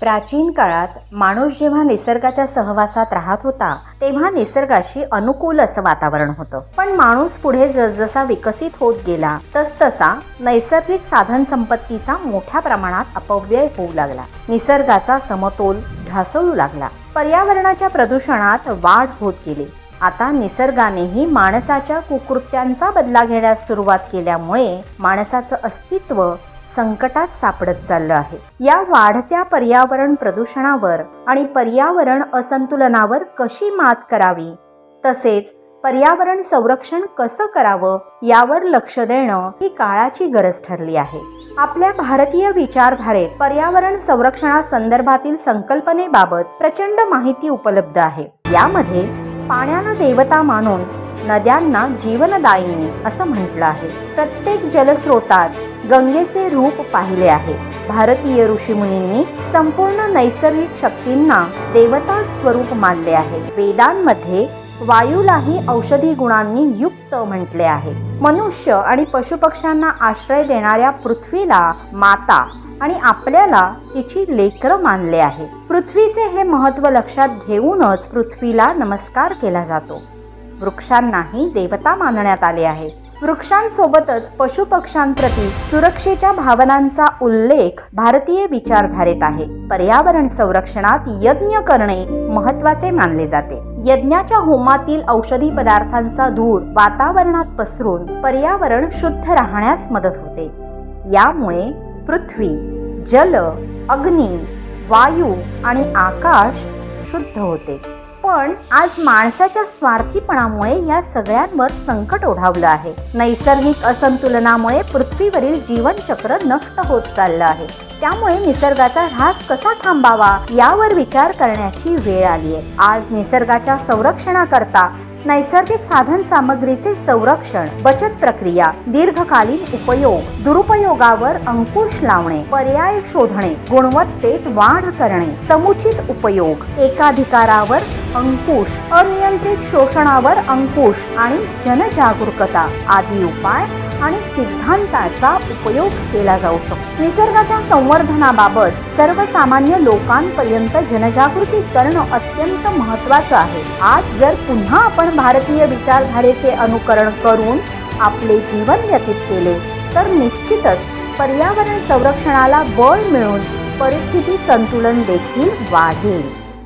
प्राचीन काळात माणूस जेव्हा निसर्गाच्या सहवासात राहत होता तेव्हा निसर्गाशी अनुकूल असं वातावरण होतं. पण माणूस पुढे जसजसा विकसित होत गेला तसतसा नैसर्गिक साधन संपत्तीचा मोठ्या प्रमाणात अपव्यय होऊ लागला. निसर्गाचा समतोल ढासळू लागला. पर्यावरणाच्या प्रदूषणात वाढ होत गेली. आता निसर्गानेही माणसाच्या कुकृत्यांचा बदला घेण्यास सुरुवात केल्यामुळे माणसाचं अस्तित्व संकटात सापडत चाललं आहे. या वाढत्या पर्यावरण प्रदूषणावर आणि पर्यावरण असंतुलनावर कशी मात करावी? तसेच पर्यावरण संरक्षण कसं करावं यावर लक्ष देणं ही काळाची गरज ठरली आहे. आपल्या भारतीय विचारधारेत पर्यावरण संरक्षणासंदर्भातील संकल्पनेबाबत प्रचंड माहिती उपलब्ध आहे. यामध्ये पाण्याला देवता मानून नद्यांना जीवनदायिनी असं म्हटलं आहे. प्रत्येक जलस्रोतात गंगेचे रूप पाहिले आहे. भारतीय ऋषीमुनींनी संपूर्ण नैसर्गिक शक्तींना देवता स्वरूप मानले आहे. वेदांमध्ये वायूलाही औषधी गुणांनी युक्त म्हटले आहे. मनुष्य आणि पशुपक्ष्यांना आश्रय देणाऱ्या पृथ्वीला माता आणि आपल्याला तिची लेकरं मानले आहे. पृथ्वीचे हे महत्त्व लक्षात घेऊनच पृथ्वीला नमस्कार केला जातो. वृक्षांनाही देवता मानण्यात आले आहे. वृक्षांसोबतच पशुपक्ष्यांप्रती सुरक्षेच्या भावनांचा उल्लेख भारतीय विचारधारेत आहे. पर्यावरण संरक्षणात यज्ञ करणे महत्त्वाचे मानले जाते. यज्ञाच्या होमातील औषधी पदार्थांचा धूर वातावरणात पसरून पर्यावरण शुद्ध राहण्यास मदत होते. यामुळे पृथ्वी जल अग्नी वायू आणि आकाश शुद्ध होते. पण आज माणसाच्या स्वार्थीपणामुळे या सगळ्यांवर संकट ओढावलं आहे. नैसर्गिक असंतुलनामुळे पृथ्वीवरील जीवनचक्र नष्ट होत चाललं आहे. त्यामुळे निसर्गाचा ऱ्हास कसा थांबावा यावर विचार करण्याची वेळ आली आहे आज निसर्गाच्या संरक्षणाकरता नैसर्गिक साधन सामग्रीचे संरक्षण बचत प्रक्रिया दीर्घकालीन उपयोग दुरुपयोगावर अंकुश लावणे पर्याय शोधणे गुणवत्तेत वाढ करणे समुचित उपयोग एकाधिकारावर अंकुश अनियंत्रित शोषणावर अंकुश आणि जनजागरूकता आदी उपाय आणि सिद्धांताचा उपयोग केला जाऊ शकतो. निसर्गाच्या संवर्धनाबाबत सर्वसामान्य लोकांपर्यंत जनजागृती करणं अत्यंत महत्त्वाचं आहे. आज जर पुन्हा आपण भारतीय विचारधारेचे अनुकरण करून आपले जीवन व्यतीत केले तर निश्चितच पर्यावरण संरक्षणाला बळ मिळून परिस्थिती संतुलन देखील वाढेल.